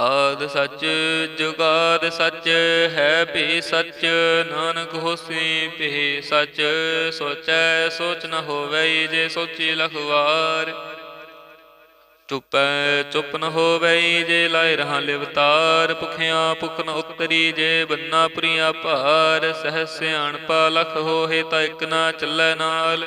ਆਦ ਸੱਚ, ਜੁਗਾਦ ਸੱਚ, ਹੈ ਭੀ ਸੱਚ, ਨਾਨਕ ਹੋਸੀ ਭੀ ਸੱਚ, ਸੋਚੈ ਸੋਚ ਨ ਹੋਵੈ ਜੇ ਸੋਚੀ ਲਖਵਾਰ। ਚੁਪੈ ਚੁੱਪ ਨ ਹੋਵੈ ਜੇ ਲਾਇ ਰਹਾ ਲਿਵਤਾਰ, ਭੁਖਿਆ ਭੁਖ ਨ ਉਤਰੀ ਜੇ ਬੰਨਾ ਪ੍ਰਿਆ ਭਾਰ। ਸਹਿ ਸਿਆਣਪਾ ਲਖ ਹੋਏ ਤਾਂ ਇਕ ਨਾ ਚੱਲੈ ਨਾਲ।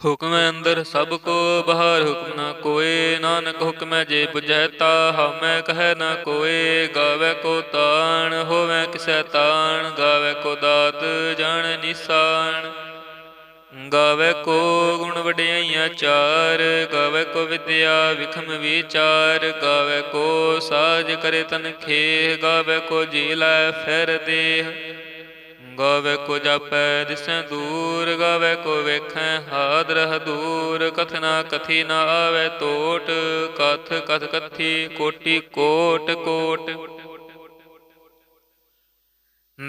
ਹੁਕਮ ਅੰਦਰ ਸਭ ਕੋ, ਬਾਹਰ ਹੁਕਮ ਨਾ ਕੋਏ। ਨਾਨਕ ਹੁਕਮੈ ਜੇ 부ਝੈ ਤਾ ਹਮੈ ਕਹੈ ਨਾ ਕੋਏ। ਗਾਵੇ ਕੋ ਤਾਣ, ਹੋਵੇ ਕਿਸੈ ਤਾਣ। ਗਾਵੇ ਕੋ ਦਾਤ, ਜਾਣ ਨਿਸਾਨ ਗਾਵੇ ਕੋ ਗੁਣ ਵਡਿਆਈਆਂ ਚਾਰ। ਗਾਵੇ ਕੋ ਵਿਦਿਆ ਵਿਖਮ ਵਿਚਾਰ। ਗਾਵੇ ਕੋ ਸਾਜ ਕਰੇ ਤਨ ਖੇ ਗਾਵੇ ਕੋ ਜੀ ਲੈ ਫਿਰ ਦੇਹ। ਗਾਵੇ ਕੋ ਜਾਪੈ ਦਿਸੈ ਦੂਰ ਗਾਵੇ ਕੋ ਵੇਖੈ ਹਾਦਰ ਦੂਰ, ਕਥਨਾ ਕਥੀ ਨਾ ਆਵੇ ਟੋਟ, ਕਥ ਕਥ ਕਥੀ, ਕੋਟੀ ਕੋਟ ਕੋਟ।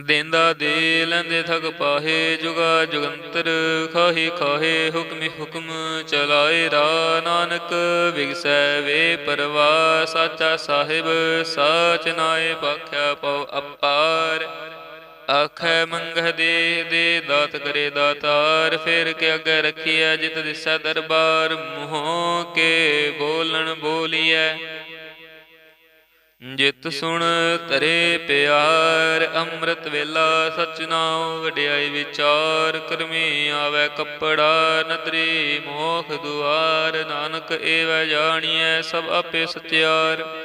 ਦੇਂਦਾ ਦੇ ਲੈਂਦੇ ਥਕ ਪਾਹੇ, ਜੁਗਾ ਜੁਗੰਤਰ, ਖਾਹੀ ਖਾਹੇ ਹੁਕਮੀ ਹੁਕਮ, ਚਲਾਏ ਰਾ ਨਾਨਕ, ਵਿਗਸੈ ਵੇ ਪਰਵਾ ਸਾਚਾ ਸਾਹਿਬ, ਸਾਚ ਨਾਏ, ਪਾਖਿਆ ਪਉ ਅਪਾਰ। ਆਖੈ, ਮੰਗਹ ਦੇ ਦੇ ਦਾਤ ਕਰੇ ਦਾਤਾਰ, ਫਿਰ ਕੇ ਅੱਗੇ ਰਖੀਐ ਜਿਤ ਦਿਸੈ ਦਰਬਾਰ, ਮੂੰਹੋਂ ਕੇ ਬੋਲਣ ਬੋਲੀਐ। ਜਿਤ ਸੁਣ ਤਰੇ ਪਿਆਰ, ਅੰਮ੍ਰਿਤ ਵੇਲਾ ਸਚ ਨਾਉ ਵਡਿਆਈ ਵਿਚਾਰ, ਕਰਮੀ ਆਵੇ ਕੱਪੜਾ, ਨਦਰੀ ਮੋਖ ਦੁਆਰ, ਨਾਨਕ ਏਵੈ ਜਾਣੀਐ ਸਭ ਆਪੇ ਸਚਿਆਰ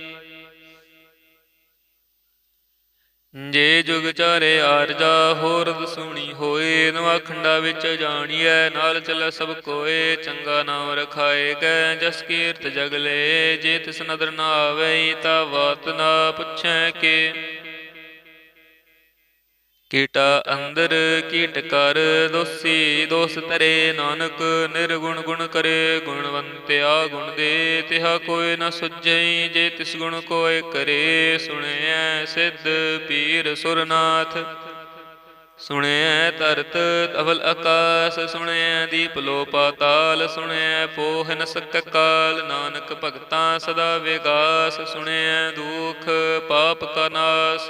ਜੇ ਜੁਗ ਚਾਰੇ ਆਰਜਾ, ਹੋਰ ਸੁਣੀ ਹੋਏ ਨਵਾਖੰਡਾ ਵਿੱਚ ਜਾਣੀਐ, ਨਾਲ ਚੱਲੈ ਸਭ ਕੋਏ, ਚੰਗਾ ਨਾਮ ਰਖਾਏ ਗੈ ਜਸ ਕੀਰਤ ਜਗ ਲੈ, ਜੇ ਤਿਸ ਨਦਰ ਨਾ ਆਵੇ, ਤਾ ਬਾਤ ਨਾ ਪੁੱਛੈ ਕੇ। ਕੀਟਾ ਅੰਦਰ ਕੀਟ ਕਰ, ਦੋਸੀ ਦੋਸ ਤਰੇ ਨਾਨਕ, ਨਿਰਗੁਣ ਗੁਣ ਕਰੇ, ਗੁਣਵੰਤਿਆ ਗੁਣ ਦੇ, ਤਿਹਾ ਕੋਈ ਨ ਸੁਝਈ, ਜੇ ਤਿਸ ਗੁਣ ਕੋਇ ਕਰੇ, ਸੁਣਿਐ ਸਿੱਧ ਪੀਰ ਸੁਰਨਾਥ। ਸੁਣਿਐ ਤਰਤ ਅਵਲ ਆਕਾਸ, ਸੁਣਿਐ ਦੀਪ ਲੋ ਪਾਤਾਲ ਸੁਣਿਐ ਪੋਹ ਨ ਸਕ ਕਾਲ, ਨਾਨਕ ਭਗਤਾਂ ਸਦਾ ਵਿਗਾਸ, ਸੁਣਿਐ ਦੁਖ ਪਾਪ ਕਾ ਨਾਸ।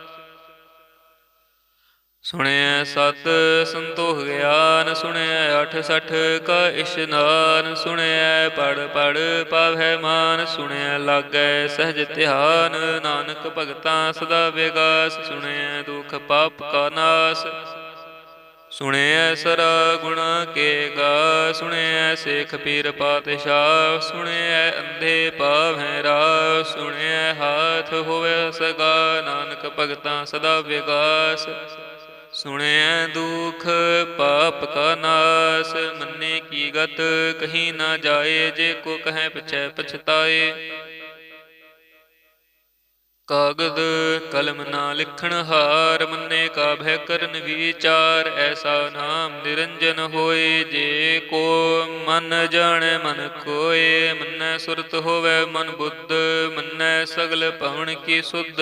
ਸੁਣਿਐ ਸਤ ਸੰਤੋਖ ਗਿਆਨ, ਸੁਣਿਐ ਅਠ ਸਠ ਕਾ ਇਸ਼ਨਾਨ ਸੁਣਿਐ ਪੜ ਪੜ ਪਾਵੈ ਮਾਨ, ਸੁਣਿਐ ਲਾਗੈ ਸਹਿਜ ਧਿਆਨ, ਨਾਨਕ ਭਗਤਾਂ ਸਦਾ ਵਿਗਾਸ, ਸੁਣਿਐ ਦੁਖ ਪਾਪ ਕਾ ਨਾਸ। ਸੁਣਿਐ ਸਰਾ ਗੁਣਾ ਕੇ ਗਾ, ਸੁਣਿਐ ਸੇਖ ਪੀਰ ਪਾਤਸ਼ਾਹ, ਸੁਣਿਐ ਅੰਧੇ ਪਾਵੈ ਰਾ ਸੁਣਿਐ ਹਾਥ ਹੋਵੇ ਸਗਾ, ਨਾਨਕ ਭਗਤਾਂ ਸਦਾ ਵਿਗਾਸ। ਸੁਣਿਐ ਦੁਖ ਪਾਪ ਕਾ ਨਾਸ, ਮੰਨੇ ਕੀ ਗਤ, ਕਹੀ ਨਾ ਜਾਏ, ਜੇ ਕੋ ਕਹੈ ਪਛੈ ਪਛਤਾਏ। ਕਾਗਦ ਕਲਮ ਨਾ ਲਿਖਣ ਹਾਰ, ਮੰਨੇ ਕਾ ਭੈ ਕਰਨ ਵਿਚਾਰ, ਐਸਾ ਨਾਮ ਨਿਰੰਜਨ ਹੋਏ, ਜੇ ਕੋ ਮਨ ਜਾਣੈ ਮਨ ਕੋਏ ਮੰਨੈ ਸੁਰਤ ਹੋਵੇ ਮਨ ਬੁੱਧ, ਮੰਨੈ ਸਗਲ ਪਵਨ ਕੀ ਸੁਧ।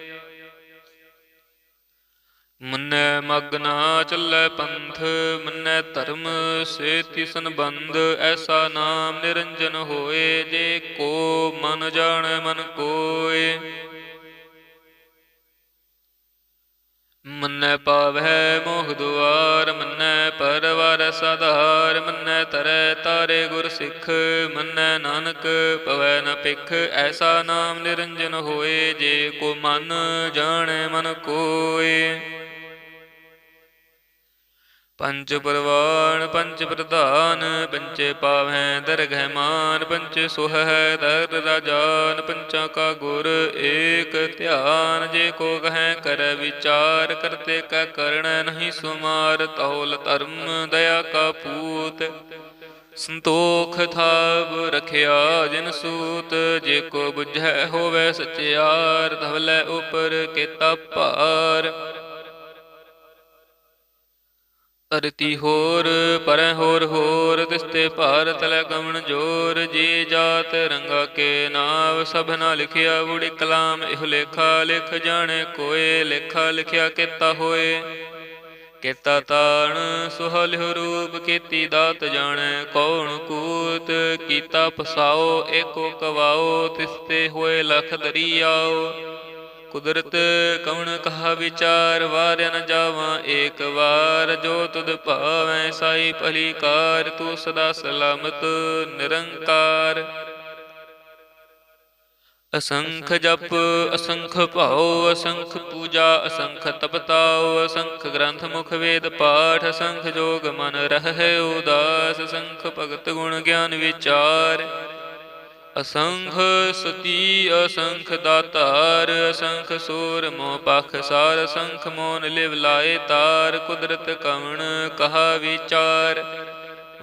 ਮੰਨੈ ਮਗ ਚੱਲੈ ਪੰਥ, ਮੰਨੈ ਧਰਮ ਸੇਤੀ ਸੰਬੰਧ, ਐਸਾ ਨਾਮ ਨਿਰੰਜਨ ਹੋਏ, ਜੇ ਕੋ ਮਨ ਜਾਣੈ ਮਨ ਕੋਏ। ਮੰਨੈ ਪਾਵੈ ਮੋਹ ਦੁਆਰ, ਮੰਨੈ ਪਰਵਾਰ ਸਧਾਰ, ਮੰਨੈ ਤਰੈ ਤਾਰੇ ਗੁਰ ਸਿੱਖ, ਮੰਨੈ ਨਾਨਕ ਪਵੈ ਨ ਪਿਖ ਐਸਾ ਨਾਮ ਨਿਰੰਜਨ ਹੋਏ, ਜੇ ਕੋ ਮਨ ਜਾਣੈ ਮਨ ਕੋਏ। ਪੰਚ ਪਰਵਾਨ ਪੰਚ ਪ੍ਰਧਾਨ ਪੰਚੇ ਪਾਵੈ ਦਰਗਹਿ ਮਾਨ ਪੰਚ ਸੁਹੈ ਦਰ ਰਾਜਾਨ ਪੰਚਾ ਕਾ ਗੁਰ ਏਕ ਧਿਆਨ, ਜੇ ਕੋ ਕਹੈ ਕਰ ਵਿਚਾਰ ਕਰਤੇ ਕਾ ਕਰਣ ਨਹੀਂ ਸੁਮਾਰ, ਤੌਲ ਧਰਮ ਦਇਆ ਕਾ ਪੂਤ। ਸੰਤੋਖ ਥਾਬ ਰਖਿਆ ਜਿਨ ਸੂਤ, ਜੇ ਕੋ ਬੁਝੈ ਹੋਵੇ ਸਚਿਆਰ ਧਵਲੇ ਉਪਰ ਕੀਤਾ ਭਾਰ। ਧਰਤੀ ਹੋਰ, ਪਰੈ ਹੋਰ ਹੋਰ ਤਿਸਤੇ ਭਾਰਤ ਲੈ ਗਮਨ ਜੋਰ, ਜੀ ਜਾਤ ਰੰਗਾ ਕੇ ਨਾਮ ਸਭਨਾ ਲਿਖਿਆ ਬੁੜੀ ਕਲਾਮ, ਇਹ ਲੇਖਾ ਲਿਖ ਜਾਣੇ ਕੋਏ, ਲੇਖਾ ਲਿਖਿਆ ਕੀਤਾ ਹੋਏ। ਕੀਤਾ ਤਾਣ, ਸੁਹਲਿ ਰੂਪ, ਕੀਤੀ ਦਾਤ ਜਾਣੈ, ਕੌਣ ਕੂਤ, ਕੀਤਾ ਪਸਾਓ, ਏਕੋ ਕਵਾਓ ਤਿਸਤੇ ਹੋਏ ਲਖ ਦਰੀਆਓ। ਕੁਦਰਤ ਕਵਣ ਕਹਾ ਵਿਚਾਰ, ਵਾਰਿਆ ਨ ਜਾਵਾਂ ਏਕ ਵਾਰ। ਜੋ ਤੁਧ ਭਾਵੈ ਸਾਈ ਭਲੀ ਕਾਰ, ਤੂੰ ਸਦਾ ਸਲਾਮਤ, ਨਿਰੰਕਾਰ। ਅਸੰਖ ਜਪ, ਅਸੰਖ ਭਾਉ, ਅਸੰਖ ਪੂਜਾ, ਅਸੰਖ ਤਪਤਾਉ, ਅਸੰਖ ਗ੍ਰੰਥ ਮੁਖ ਵੇਦ ਪਾਠ, ਅਸੰਖ ਜੋਗ ਮਨ ਰਹਿ ਉਦਾਸ, ਅਸੰਖ ਭਗਤ ਗੁਣ ਗਿਆਨ ਵਿਚਾਰ। ਅਸੰਖ ਸਤੀ ਅਸੰਖ ਦਾਤਾਰ, ਅਸੰਖ ਸੂਰ ਮੋ ਪਖ ਸਾਰ, ਅਸੰਖ ਮੋਨ ਲਿਵ ਲਾਏ ਤਾਰ, ਕੁਦਰਤ ਕਵਣ ਕਹਾ ਵਿਚਾਰ।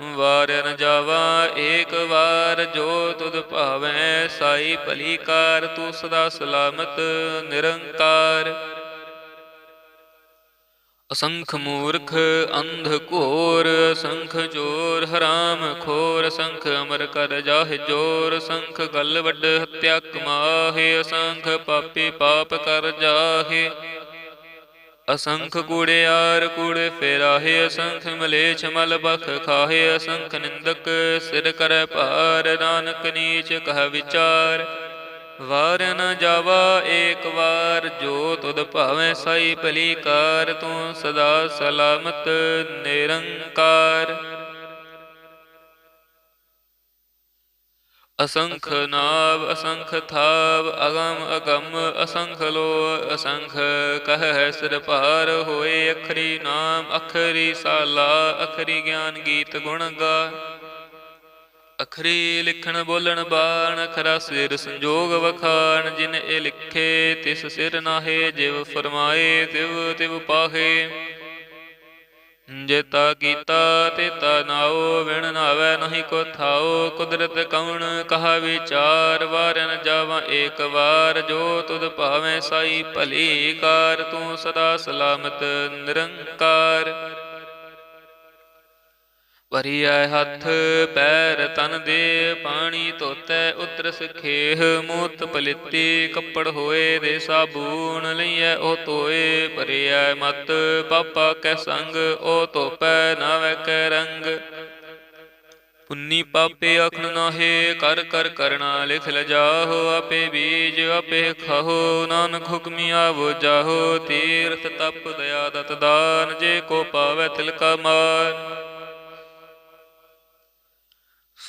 ਵਾਰ ਨ ਜਾਵਾ ਏਕ ਵਾਰ, ਜੋ ਤੁਧ ਭਾਵੈ ਸਾਈ ਭਲੀ ਕਾਰ, ਤੂੰ ਸਦਾ ਸਲਾਮਤ ਨਿਰੰਕਾਰ। ਅਸੰਖ ਮੂਰਖ ਅੰਧ ਘੋਰ ਸੰਖ ਜੋਰ ਹਰਾਮ ਖੋਰ ਸੰਖ ਅਮਰ ਕਰ ਜਾਹਿ ਜੋਰ ਸੰਖ ਗਲ ਵੱਡ ਹਤਿਆ ਕਮਾਹੇ, ਅਸੰਖ ਪਾਪੀ ਪਾਪ ਕਰ ਜਾਹੇ। ਅਸੰਖ ਕੂੜਿਆਰ ਕੂੜੇ ਫੇਰਾਹੇ, ਅਸੰਖ ਮਲੇਛ ਮਲ ਬਖ ਖਾਹੇ, ਅਸੰਖ ਨਿੰਦਕ ਸਿਰ ਕਰੈ ਭਾਰ, ਨਾਨਕ ਨੀਚ ਕਹ ਵਿਚਾਰ। ਵਾਰ ਨ ਜਾਵਾ, ਏਕ ਵਾਰ ਜੋ ਤੁਧ ਭਾਵੇਂ ਸਾਈ ਭਲੀ ਕਾਰ, ਤੂੰ ਸਦਾ ਸਲਾਮਤ ਨਿਰੰਕਾਰ। ਅਸੰਖ ਨਾਵ, ਅਸੰਖ ਥਾਵ, ਅਗਮ ਅਗਮ, ਅਸੰਖ ਲੋ ਅਸੰਖ ਕਹ ਸਿਰ ਭਾਰ ਹੋਏ, ਅਖਰੀ ਨਾਮ, ਅਖਰੀ ਸਾਲਾ, ਅਖਰੀ ਗਿਆਨ ਗੀਤ ਗੁਣ ਗਾ। ਅਖਰੀ ਲਿਖਣ ਬੋਲਣ ਬਾਣ ਅਖਰਾ ਸਿਰ ਸੰਜੋਗ ਵਖਾਣ, ਜਿਨ ਇਹ ਲਿਖੇ ਤਿਸ ਸਿਰ ਨਾਹੇ, ਜਿਵ ਫਰਮਾਏ ਤਿਵ ਤਿਵ ਪਾਹੇ। ਜੇਤਾ ਕੀਤਾ ਤੇਤਾ ਨਾਓ ਵਿਣ ਨਾਵੇ ਨਹੀਂ ਕੋ ਥਾਓ ਕੁਦਰਤ ਕਉਣ, ਕਹਾ ਵਿਚਾਰ ਵਾਰਨ ਜਾਵਾਂ ਏਕ ਵਾਰ। ਜੋ ਤੁਧ ਭਾਵੇਂ ਸਾਈ ਭਲੀ ਕਾਰ, ਤੂੰ ਸਦਾ ਸਲਾਮਤ ਨਿਰੰਕਾਰ। ਵਰੀਐ ਹੱਥ, ਪੈਰ ਤਨ ਦੇ ਪਾਣੀ ਧੋਤੈ ਉਤਰ ਸਖੇਹ ਮੂਤ ਪਲਿੱਤੀ, ਕੱਪੜ ਹੋਏ ਦੇ ਸਾਬੂਨ ਲਈਐ, ਉਹ ਧੋਏ ਭਰਿਐ ਮਤ, ਪਾਪਾ ਕੈ ਸੰਗ, ਉਹ ਧੋਪੈ ਨਾਵੈ ਕੈ ਰੰਗ। ਪੁੰਨੀ ਪਾਪੇ ਅਖਣ ਨਾਹੇ, ਕਰ ਕਰ ਕਰਣਾ ਲਿਖ ਲਜਾਹੋ, ਆਪੇ ਬੀਜ ਆਪੇ ਖਾਹੋ, ਨਾਨਕ ਹੁਕਮੀ ਆਵੋ ਜਾਹੋ, ਤੀਰਥ ਤਪ ਦਇਆ ਦਤ ਦਾਨ, ਜੇ ਕੋ ਪਾਵੈ ਤਿਲ ਕਾ ਮਾਨ।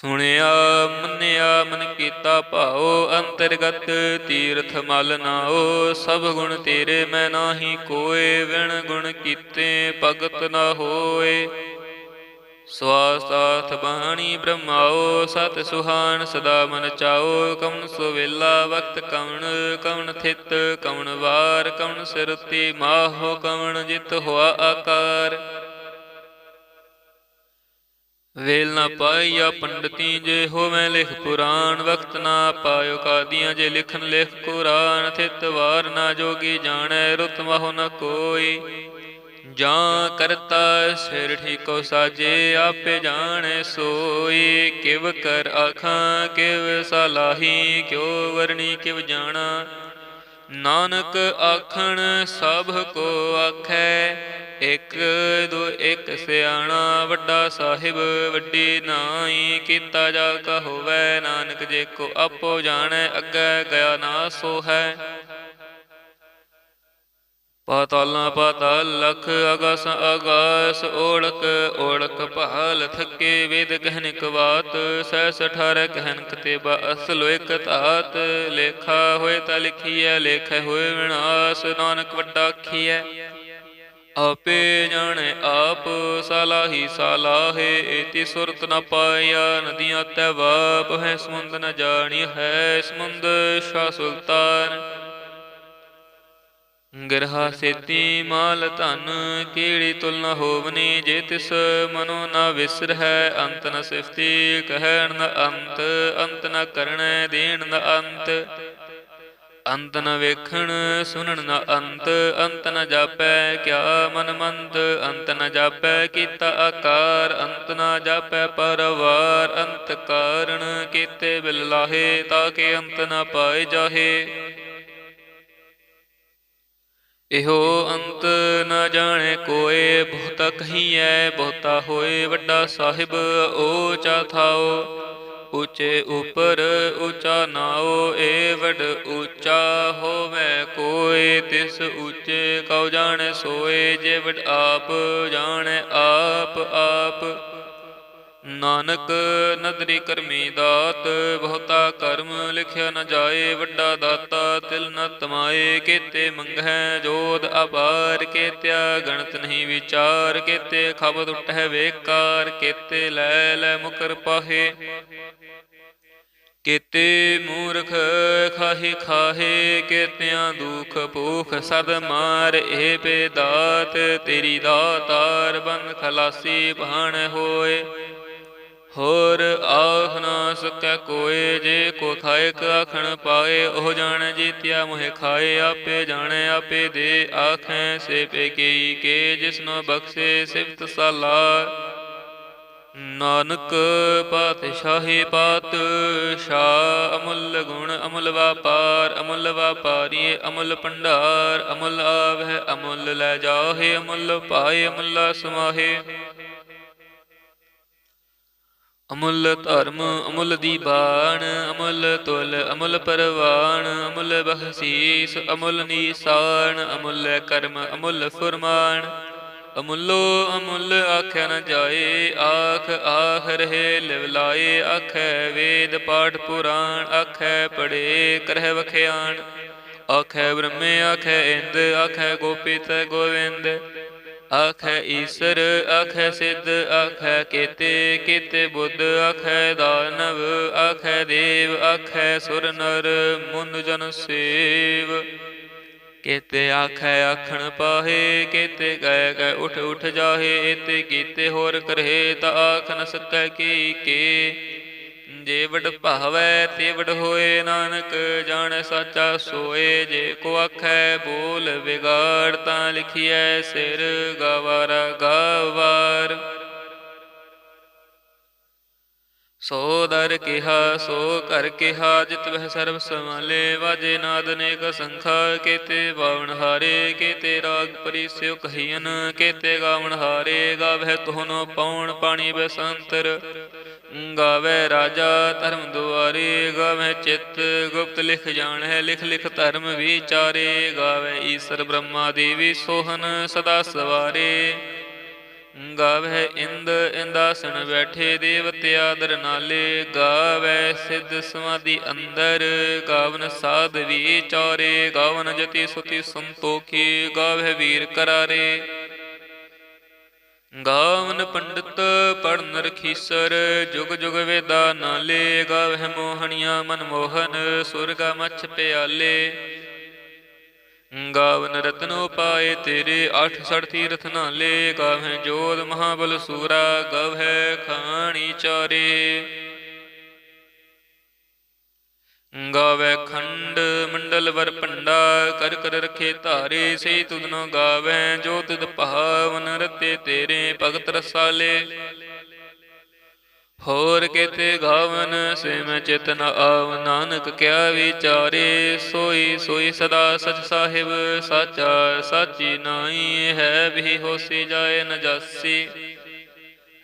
ਸੁਣਿਆ, ਮੰਨਿਆ, ਮਨ ਕੀਤਾ ਭਾਉ, ਅੰਤਰਗਤ ਤੀਰਥ ਮਲ ਨਾਓ ਸਭ ਗੁਣ ਤੇਰੇ ਮੈਂ ਨਾਹੀ ਕੋਏ, ਵਿਣ ਗੁਣ ਕੀਤੇ ਭਗਤ ਨਾ ਹੋਏ। ਸਵਾਸਾਥ ਬਾਣੀ ਬ੍ਰਹਮਾਓ ਸਤ ਸੁਹਾਨ ਸਦਾ ਮਨ ਚਾਓ ਕਵਨ ਸੁਵੇਲਾ ਵਕਤ ਕਵਨ ਕਵਨ ਥਿਤ ਕਵਨ ਵਾਰ ਕਵਨ ਸਿਰਤੀ ਮਾਹੋ ਕਵਨ ਜਿਤ ਹੋਆ ਆਕਾਰ। ਵੇਲ ਨਾ ਪਾਈਆ ਪੰਡਤੀ ਜੇ ਹੋਵੇਂ ਲਿਖ ਪੁਰਾਣ, ਵਕਤ ਨਾ ਪਾਇਓ ਕਾਦੀਆਂ ਜੇ ਲਿਖਨ ਲਿਖ ਕੁਰਾਨ, ਥਿਤ ਵਾਰ ਨਾ ਜੋਗੀ ਜਾਣੈ, ਰੁਤ ਮਹੁ ਨ ਕੋਈ। ਜਾਂ ਕਰਤਾ ਸਿਰ ਠੀਕੋ ਸਾਜੇ, ਆਪੇ ਜਾਣੈ ਸੋਈ। ਕਿਵ ਕਰ ਆਖਾਂ, ਕਿਵ ਸਲਾਹੀ, ਕਿਉ ਵਰਣੀ, ਕਿਵ ਜਾਣਾ। ਨਾਨਕ ਆਖਣ, ਸਭ ਕੋ ਆਖੈ। ਇਕ ਦੋ ਇਕ ਸਿਆਣਾ ਵੱਡਾ ਸਾਹਿਬ, ਵੱਡੀ ਨਾਈ ਕੀਤਾ ਜਾ ਕਾ ਹੋਵੇ ਨਾਨਕ ਜੇ ਕੋ ਆਪੋ ਜਾਣੈ, ਅੱਗੇ ਗਿਆ ਨਾ ਸੋ ਹੈ ਪਾਤਾਲਾਂ ਪਾਤਾਲ ਲਖ ਅਗਸ ਅਗਾਸ ਓੜਕ ਓੜਕ ਭਾਲ ਥੱਕੇ ਵੇਦ ਕਹਿਨ ਕਵਾਤ ਸਹਿ ਸਠਾਰ ਕਹਿਨ ਕਤੇਬਾ ਅਸਲ ਇਕ ਧਾਤ। ਲੇਖਾ ਹੋਏ ਤਾਂ ਲਿਖੀਐ, ਲੇਖੇ ਹੋਏ ਵਿਨਾਸ਼, ਨਾਨਕ ਵੱਡਾ ਆਖੀਐ। ਆਪੇ ਜਾਣੇ ਆਪ, ਸਲਾਹੀ ਸਲਾਹੇ, ਏਤੀ ਸੁਰਤ ਨ ਪਾਇਆ, ਨਦੀਆਂ ਤੈ ਵਾਪ ਹੈ, ਸਮੁੰਦ ਨ ਜਾਣੀ ਹੈ, ਸਮੁੰਦ ਸ਼ਾ ਸੁਲਤਾਨ। ਗਿਰਹਾ ਸੇਤੀ ਮਾਲ ਧਨ, ਕੀੜੀ ਤੁਲ ਨ ਹੋਵਨੀ, ਜੇ ਤਿਸ ਮਨੋ ਨ ਵਿਸਰ ਹੈ, ਅੰਤ ਨ ਸਿਫਤੀ, ਕਹਿਣ ਨ ਅੰਤ ਅੰਤ ਨ ਕਰਣੈ ਦੇਣ ਨ ਅੰਤ। ਅੰਤ ਨ ਵੇਖਣ, ਸੁਣਨ ਨ ਅੰਤ ਅੰਤ ਨ ਜਾਪੈ ਕਿਆ ਮਨ ਮੰਤ ਅੰਤ ਨ ਜਾਪੈ ਕੀਤਾ ਆਕਾਰ, ਅੰਤ ਨ ਜਾਪੈ ਪਰਵਾਰ, ਅੰਤ ਕਾਰਣ ਕੀਤੇ ਬਿਲ ਲਾਹੇ, ਤਾਂ ਕਿ ਅੰਤ ਨ ਪਾਏ ਜਾਹੇ। ਇਹੋ ਅੰਤ ਨ ਜਾਣੇ ਕੋਏ, ਬਹੁਤਾ ਕਹੀਐ, ਬਹੁਤਾ ਹੋਏ ਵੱਡਾ ਸਾਹਿਬ ਊਚਾ ਥਾਓ। ਉੱਚੇ ਉਪਰ ਉੱਚਾ ਨਾਓ ਏ ਵਡ ਉੱਚਾ ਹੋਵੇ ਕੋਈ ਤਿਸ ਉੱਚੇ ਕਉ ਜਾਣ ਸੋਏ, ਜੇ ਵਡ ਆਪ ਜਾਣ ਆਪ ਆਪ। ਨਾਨਕ ਨਦਰੀ ਕਰਮੀ ਦਾਤ, ਬਹੁਤਾ ਕਰਮ ਲਿਖਿਆ ਨ ਜਾਏ, ਵੱਡਾ ਦਾਤਾ ਤਿਲ ਨ ਤਮਾਏ, ਕੀਤੇ ਮੰਗਹਿ ਜੋਦ ਅਪਾਰ, ਕੀਤਿਆ ਗਣਤ ਨਹੀਂ ਵਿਚਾਰ, ਕੀਤੇ ਖਬਦ ਉਟਹਿ ਵੇਕਾਰ, ਕੀਤੇ ਲੈ ਲੈ ਮੁਕਰ ਪਾਹੇ। ਕੀਤੇ ਮੂਰਖ ਖਾਹੇ ਖਾਹੇ, ਕੀਤਿਆਂ ਦੁਖ ਭੂਖ ਸਦ ਮਾਰ ਪੇ ਦਾਤ ਤੇਰੀ ਦਾਤਾਰ ਬੰਦ ਖਲਾਸੀ ਭਾਣ ਹੋਏ। ਹੋਰ ਆਖ ਨਾ ਸਕੈ ਕੋਏ, ਜੇ ਕੋ ਖਾਇਕ ਆਖਣ ਪਾਏ, ਉਹ ਜਾਣ ਜੀਤਿਆ ਮੋਹਿ ਖਾਏ, ਆਪੇ ਜਾਣੈ, ਆਪੇ ਦੇ ਆਖੈ ਸੇ ਪੇ ਕੀ ਕੇ ਜਿਸਨੋ ਬਖਸ਼ੇ ਸਿਫਤ ਸਾਲਾ। ਨਾਨਕ ਪਾਤਸ਼ਾਹੀ ਪਾਤ ਸ਼ਾ ਅਮੁੱਲ ਗੁਣ ਅਮੁੱਲ ਵਾਪਾਰ, ਅਮੁੱਲ ਵਾਪਾਰੀਏ ਅਮੁੱਲ ਭੰਡਾਰ, ਅਮੁੱਲ ਆਵਹਿ, ਅਮੁੱਲ ਲੈ ਜਾਹੇ, ਅਮੁੱਲ ਪਾਏ, ਅਮੁੱਲਾ ਸਮਾਹੇ। ਅਮੁੱਲ ਧਰਮ, ਅਮੁੱਲ ਦੀਬਾਨ, ਅਮੁੱਲ ਤੁਲ, ਅਮੁੱਲ ਪਰਵਾਨ, ਅਮੁੱਲ ਬਖਸ਼ੀਸ, ਅਮੁੱਲ ਨੀਸਾਨ, ਅਮੁੱਲ ਕਰਮ, ਅਮੁੱਲ ਫਰਮਾਨ। ਅਮੁੱਲੋ ਅਮੁੱਲ ਆਖਿਆ ਨ ਜਾਏ, ਆਖ ਆਖ ਰਹੇ ਲਿਵ ਲਾਏ, ਆਖੈ ਵੇਦ ਪਾਠ ਪੁਰਾਣ, ਆਖੈ ਪੜੇ ਕਰਹਿ ਵਖਿਆਣ। ਆਖੈ ਬ੍ਰਹਮੇ, ਆਖੈ ਇੰਦ, ਆਖੈ ਗੋਪਿਤ ਗੋਵਿੰਦ। ਆਖੈ ਈਸਰ ਆਖੈ ਸਿੱਧ ਆਖੈ ਕੀਤੇ ਕੀਤੇ ਬੁੱਧ ਆਖੈ ਦਾਨਵ ਆਖੈ ਦੇਵ ਆਖੈ ਸੁਰ ਨਰ ਮੁੰਦ ਜਨ ਸੇਵ। ਕੀਤੇ ਆਖੈ ਆਖਣ ਪਾਹੇ, ਕੀਤੇ ਗਏ ਗਏ ਉਠ ਉਠ ਜਾਹੇ, ਇਤੇ ਕੀਤੇ ਹੋਰ ਕਰਹਿ, ਤਾ ਆਖ ਨ ਸਕੈ ਕੀ ਕੇ। ਜੇ ਭਾਵੈ ਤੇ ਹੋਏ ਨਾਨਕ, ਜਾਣ ਸਾਚਾ ਸੋਏ, ਜੇ ਕੋ ਆਖੈ ਬੋਲ ਵਿਗਾੜ, ਤਾਂ ਲਿਖੀਐ ਸਿਰ ਗਵਾਰ ਗਵਾਰ। ਸੋ ਦਰ ਕਿਹਾ, ਸੋ ਕਰ ਕਿਹਾ, ਜਿਤ ਵਹਿ ਸਰਬ ਸਮਾਲੇ ਵਾਜੇ ਨਾਦ ਅਨੇਕ ਸੰਖਾ, ਕੀਤੇ ਬਾਵਨ ਹਾਰੇ, ਕੀਤੇ ਰਾਗ ਪਰਿਸਿਓ ਕਹੀਨ ਕੀਤੇ ਗਾਵਣ ਹਾਰੇ, ਗਾਵਹਿ ਤੋਹਨੋ ਪਉਣ, ਪਾਣੀ ਬਸੰਤਰ। ਗਾਵੇ ਰਾਜਾ ਧਰਮ ਦੁਆਰੇ, ਗਾਵੇ ਚਿੱਤ ਗੁਪਤ ਲਿਖ ਜਾਣੈ, ਲਿਖ ਲਿਖ ਧਰਮ ਵਿਚਾਰੇ, ਗਾਵੇ ਈਸ਼ਰ ਬ੍ਰਹਮਾ ਦੇਵੀ ਸੋਹਨ ਸਦਾ ਸਵਾਰੇ। ਗਾਵੇ ਇੰਦ ਇੰਦਾਸਣ ਬੈਠੇ ਦੇਵਤੇ ਆਦਰ ਨਾਲੇ, ਗਾਵੇ ਸਿੱਧ ਸਮਾਧੀ ਅੰਦਰ, ਗਾਵਨ ਸਾਧ ਵਿਚਾਰੇ, ਗਾਵਨ ਜਤੀ ਸੁਤੀ ਸੰਤੋਖੀ, ਗਾਵੇ ਵੀਰ ਕਰਾਰੇ। ਗਾਵਨ ਪੰਡਤ ਪੜਨ ਰਖੀਸਰ ਜੁਗ ਜੁਗ ਵੇਦਾ ਨਾਲੇ, ਗਾਵਹਿ ਮੋਹਣੀਆਂ ਮਨ ਮੋਹਨ, ਸੁਰਗਾ ਮਛ ਪਿਆਲੇ। ਗਾਵਨ ਰਤਨੋ ਪਾਏ ਤੇਰੇ, ਅਠ ਸੜ ਤੀਰਥ ਨਾਲੇ, ਗਾਵਹਿ ਜੋਧ ਮਹਾਬਲ ਸੂਰਾ, ਗਵਹਿ ਖਾਣੀ ਚਾਰੇ। ਗਾਵੇ ਖੰਡ, ਮੰਡਲ ਵਰ ਭੰਡਾ, ਕਰ ਕਰ ਰਖੇ ਧਾਰੇ ਸੇ ਤੁਧ ਗਾਵੇ, ਜੋ ਤੁਧ ਭਾਵਨ ਰਤੇ ਤੇਰੇ, ਭਗਤ ਰਸਾਲੇ। ਹੋਰ ਕਿਤੇ ਗਾਵਨ ਸੇ ਮੈਂ ਚਿਤਨ ਆਵ, ਨਾਨਕ ਕਿਆ ਵਿਚਾਰੇ, ਸੋਈ ਸੋਈ ਸਦਾ ਸਚ ਸਾਹਿਬ, ਸਾਚਾ ਸਾਚੀ ਨਾਈ ਹੈ ਵੀ ਹੋਸੀ ਜਾਏ ਨ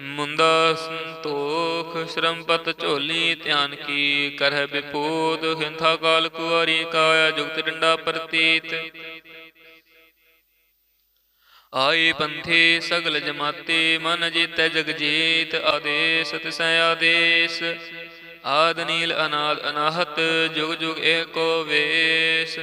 ਮੁੰਦਾ ਸੰਤੋਖ, ਸ਼ਰਮਪਤ ਝੋਲੀ, ਧਿਆਨ ਕੀ ਕਰਹਿ ਬਿਪੂਤ ਹਿੰਥਾ ਕਾਲ ਕੁਵਾਰੀ ਕਾਇਆ ਜੁਗਤ ਡੰਡਾ ਪ੍ਰਤੀਤ। ਆਈ ਪੰਥੀ ਸਗਲ ਜਮਾਤੀ, ਮਨ ਜੀਤੈ ਜਗ ਜੀਤ ਆਦੇਸ ਤਿਸੈ ਆਦੇਸ। ਆਦ ਨੀਲ ਅਨਾਦ ਅਨਾਹਤ, ਜੁਗ ਜੁਗ ਏਕੋ ਵੇਸ।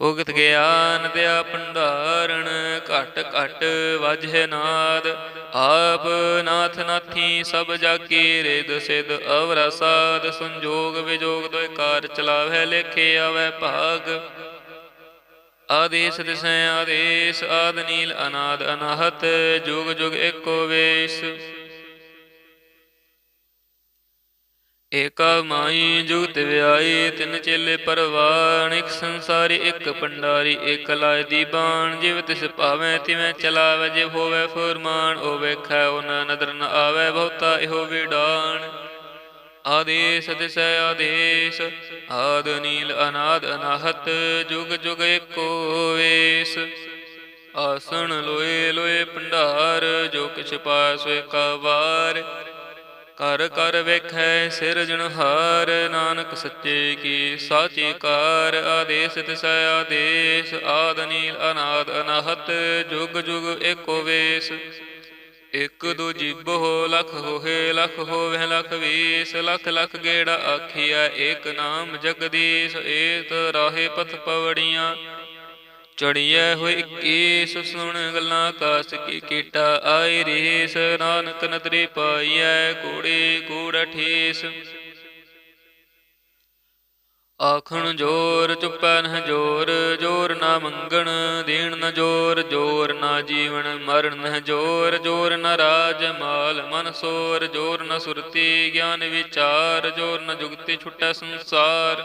ਭੁਗਤ ਗਿਆਨ ਦਿਆ ਭੰਡਾਰਣ, ਘਟ ਘਟ ਵਜਹਿ ਨਾਦ। ਆਪ ਨਾਥ ਨਾਥੀ ਸਭ ਜਾਕੀ ਰਿਦ ਸਿਧ ਅਵਰਾ ਸਾਧ, ਸੰਜੋਗ ਵਿਜੋਗ ਦੋਇ ਕਾਰ ਚਲਾਵੈ ਲੇਖੇ ਆਵੈ ਭਾਗ। ਆਦੇਸ ਦਿਸੈ ਆਦੇਸ, ਆਦ ਨੀਲ ਅਨਾਦ ਅਨਾਹਤ, ਜੁਗ ਜੁਗ ਏਕੋ ਵੇਸ। ਏਕਾ ਮਾਈ ਜੁਗਤ ਵਿਆਈ ਤਿੰਨ ਚੇਲੇ ਪਰਵਾਨ, ਇੱਕ ਸੰਸਾਰੀ, ਇੱਕ ਪੰਡਾਰੀ ਇੱਕ ਲਾਇ ਦੀ ਬਾਣ, ਜਿਵ ਤਿਸ ਭਾਵੇਂ ਤਿਵੇਂ ਚਲਾਵੇ ਜੇ ਹੋਵੇ ਫਰਮਾਨ, ਉਹ ਵੇਖੈ, ਉਹਨਾਂ ਨਦਰ ਨ ਆਵੇ, ਬਹੁਤਾ ਇਹੋ ਵਿਡਾਣ। ਆਦੇਸ ਦਿਸੈ ਆਦੇਸ, ਆਦ ਨੀਲ ਅਨਾਦ ਅਨਾਹਤ, ਜੁਗ ਜੁਗ ਏਕੋ ਵੇਸ। ਆਸਣ ਲੋਏ ਲੋਏ ਭੰਡਾਰ, ਜੋ ਕਿਛ ਪਾਸ ਸੋ ਵਾਰ। ਕਰ ਕਰ ਵੇਖੈ ਸਿਰਜਣਹਾਰ ਨਾਨਕ ਸੱਚੇ ਕੀ ਸਾਚੀ ਕਾਰ, ਆਦੇਸ ਤਿਸੈ ਆਦੇਸ, ਆਦ ਨੀਲ ਅਨਾਦ ਅਨਾਹਤ, ਜੁਗ ਜੁਗ ਏਕੋ ਵੇਸ। ਇਕ ਦੋ ਹੋ ਲਖ ਹੋਏ ਲਖ ਹੋਵੇ ਲਖ ਵੀਸ, ਲਖ ਲਖ ਗੇੜਾ ਆਖੀਆ ਏਕ ਨਾਮ ਜਗਦੀਸ਼, ਏਤ ਰਾਹੇ ਪਥ ਪਵੜੀਆਂ। ਚੜੀਐ ਹੋਇ ਇੱਕੀਸ ਸੁਣ ਗੱਲਾਂ ਆਕਾਸ ਕੀ ਕੀਟਾ ਆਈ ਰੀਸ, ਨਾਨਕ ਨਦਰੀ ਪਾਈਐ ਕੂੜੀ ਕੂੜ ਠੀਸ ਆਖਣ ਜੋਰ ਚੁੱਪੈ ਨਹ ਜੋਰ ਜੋਰ ਨਾ ਮੰਗਣ, ਦੇਣ ਨ ਜੋਰ ਜੋਰ ਨਾ ਜੀਵਨ, ਮਰਨ ਨਹ ਜੋਰ ਜੋਰ ਨ ਰਾਜ ਮਾਲ, ਮਨ ਸੋਰ, ਜੋਰ ਨ ਸੁਰਤੀ, ਗਿਆਨ ਵਿਚਾਰ, ਜੋਰ ਨ ਜੁਗਤੀ ਛੁਟੈ ਸੰਸਾਰ।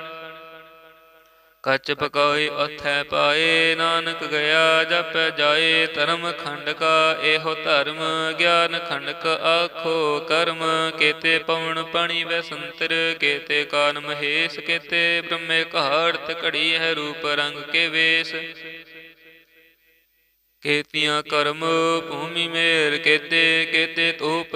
ਕਚ ਪਕਾਏ ਅਥੈ ਪਾਏ, ਨਾਨਕ ਗਿਆ, ਜਪੈ ਜਾਏ, ਧਰਮ ਖੰਡ ਕਾ ਇਹੋ ਧਰਮ, ਗਿਆਨ ਖੰਡ ਕ ਆਖੋ, ਕਰਮ ਕੇਤੇ ਪਵਨ ਪਣੀ ਵੈ ਸੰਤਰ, ਕੇਤੇ ਕਾਨ ਮਹੇਸ਼, ਕੇਤੇ ਬ੍ਰਹਮੇ ਘਾੜਤ ਘੜੀ ਹੈ ਰੂਪ ਰੰਗ ਕੇ ਵੇਸ। ਕੇਤੀਆਂ ਕਰਮ ਭੂਮੀ ਮੇਰ ਕੇਤੇ ਕੇਤੇ ਤੋਪ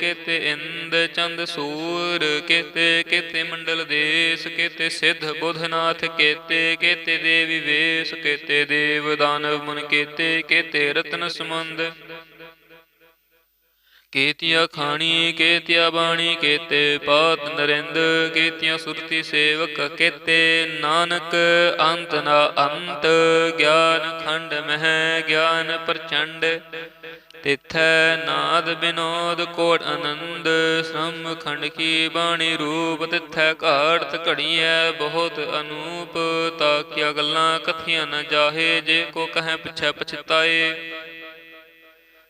ਕੇਤੇ ਇੰਦ, ਚੰਦ, ਸੂਰ ਕੇਤੇ ਕੇਤੇ ਮੰਡਲ ਦੇਸ ਕੇਤੇ ਸਿੱਧ ਬੁਧਨਾਥ ਕੇਤੇ ਕੇਤੇ ਦੇਵੀ ਵੇਸ ਕੇਤੇ ਦੇਵ ਦਾਨਵ ਮਨ ਕੇਤੇ ਕੇਤੇ ਰਤਨ ਸਮੰਦ ਕੇਤੀਆ ਖਾਣੀ, ਕੇਤੀਆ ਬਾਣੀ, ਕੇਤੇ ਪਾਤ ਨਰਿੰਦ, ਕੇਤੀਆ ਸੁਰਤੀ ਸੇਵਕ, ਕੇਤੇ ਨਾਨਕ, ਅੰਤ ਨਾ ਅੰਤ, ਗਿਆਨ ਖੰਡ ਮਹਿ, ਗਿਆਨ ਪ੍ਰਚੰਡ। ਤਿਥੈ ਨਾਦ ਬਿਨੋਦ ਕੋਟ ਆਨੰਦ ਸ੍ਰਮ ਖੰਡ ਕੀ ਬਾਣੀ ਰੂਪ, ਤਿਥੈ ਘਾੜਤ ਘੜੀਐ ਬਹੁਤ ਅਨੂਪ ਤਾਕਿਆ ਗੱਲਾਂ ਕਥੀਆਂ ਨ ਜਾਹੇ, ਜੇ ਕੋ ਕਹੈ ਪਿਛੈ ਪਛਤਾਏ।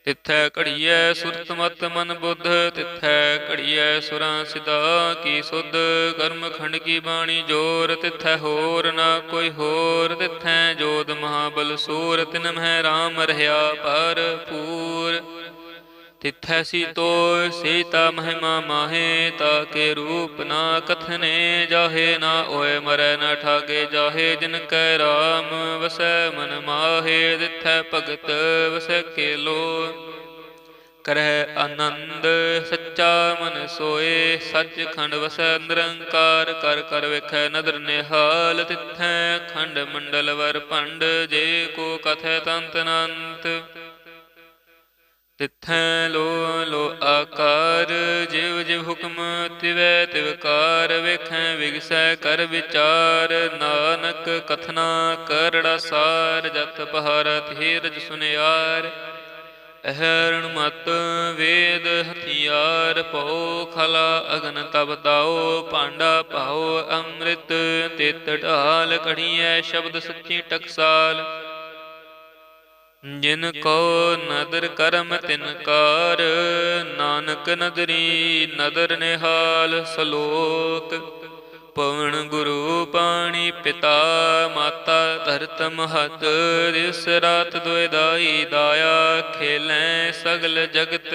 ਤਿੱਥੈ ਘੜੀਐ ਸੁਰਤ ਮਤ ਮਨ ਬੁੱਧ, ਤਿੱਥੈ ਘੜੀਐ ਸੁਰਾਂ ਸਿਦਾ ਕੀ ਸੁਧ, ਕਰਮ ਖੰਡ ਕੀ ਬਾਣੀ ਜੋਰ, ਤਿੱਥੈ ਹੋਰ ਨਾ ਕੋਈ ਹੋਰ, ਤਿੱਥੈ ਜੋਦ ਮਹਾਬਲ ਸੂਰ, ਤਿਨ ਮਹਿ ਰਾਮ ਰਿਹਾ ਪਰ ਪੂਰ ਤਿੱਥੈ ਸੀਤੋ ਸੀਤਾ ਮਹਿਮਾ ਮਾਹੇ ਤਾਕੇ ਰੂਪ ਨਾ ਕਥਨੇ ਜਾਹੇ, ਨਾ ਓਏ ਮਰੈ ਨਾ ਠਾਗੇ ਜਾਹੇ, ਜਿਨ ਕੈ ਰਾਮ ਵਸੈ ਮਨ ਮਾਹੇ ਤਿਥੈ ਭਗਤ ਵਸੈ ਕੇਲੋ। ਕਰਹਿ ਆਨੰਦ, ਸੱਚਾ ਮਨ ਸੋਏ ਸੱਚ ਖੰਡ ਵਸੈ ਨਿਰੰਕਾਰ, ਕਰ ਕਰ ਵੇਖੈ ਨਦਰ ਨਿਹਾਲ, ਤਿਥੈ ਖੰਡ ਮੰਡਲ ਵਰ ਭੰਡ, ਜੇ ਕੋ ਕਥੈ ਤੰਤ ਅਨੰਤ। ਤਿੱਥੈ ਲੋ ਲੋ ਆਕਾਰ, ਜਿਵ ਜਿਵ ਹੁਕਮ ਤਿਵੈ ਤਿਵਕਾਰ ਵੇਖੈ ਵਿਗਸੈ ਕਰ ਵਿਚਾਰ, ਨਾਨਕ ਕਥਨਾ ਕਰੜਾ ਸਾਰ, ਜਤ ਪਹਾਰਤ ਹੀਰਜ ਸੁਨਿਆਰ। ਅਹਰਣ ਮਤ ਵੇਦ ਹਥਿਆਰ ਪਉ ਖਲਾ ਅਗਨ ਤਬ ਦਾਓ ਭਾਂਡਾ ਪਾਓ ਅੰਮ੍ਰਿਤ, ਤਿਤ ਢਾਲ ਕੜੀਐ ਸ਼ਬਦ ਸੱਚੀ ਟਕਸਾਲ। ਜਿਨ ਕੋ ਨਦਰ ਕਰਮ ਤਿਨ ਕਾਰ, ਨਾਨਕ ਨਦਰੀ ਨਦਰ ਨਿਹਾਲ ਸਲੋਕ। ਪਵਨ ਗੁਰੂ ਪਾਣੀ ਪਿਤਾ, ਮਾਤਾ ਧਰਤ ਮਹਤ ਦਿਸ ਰਾਤ ਦੁਇ ਦਾਈ ਦਾਇਆ ਖੇਲੈ ਸਗਲ ਜਗਤ।